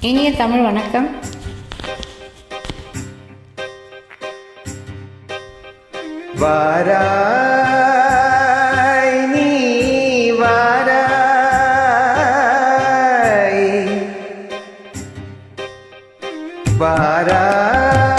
இனிய தமிழ் வணக்கம். வாராய் நீ வாராய். வாராய்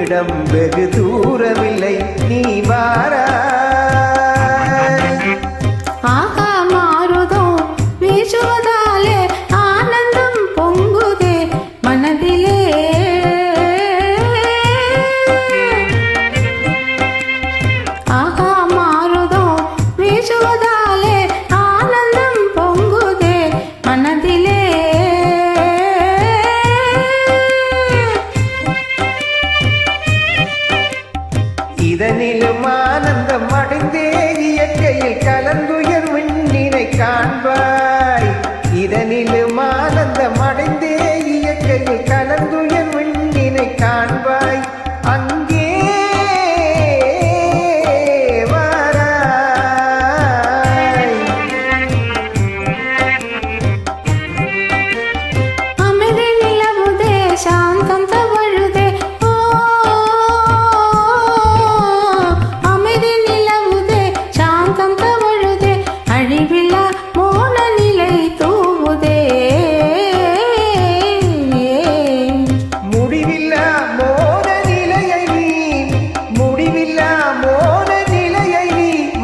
இடம் வெகு தூரமில்லை. நீ வாரா. நிலமா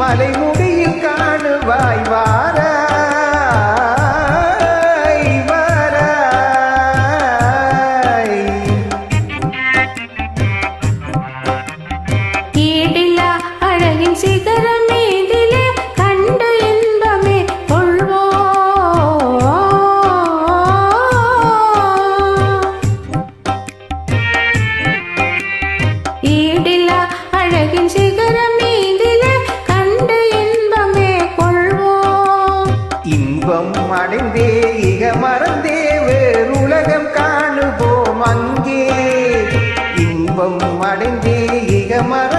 மலைமுடியில் காணுவாய் வாராய் வாராய் கேடில்லா அழகின் சிகரம் மீதிலே கண்ட இன்பமே கொள்வோ. ஈடில்லா அழகின் சிகரம் அடைந்தே இக மறந்தே வேறுலகம் காணுவோம் அங்கே. இன்பம் அடைந்தே இக மற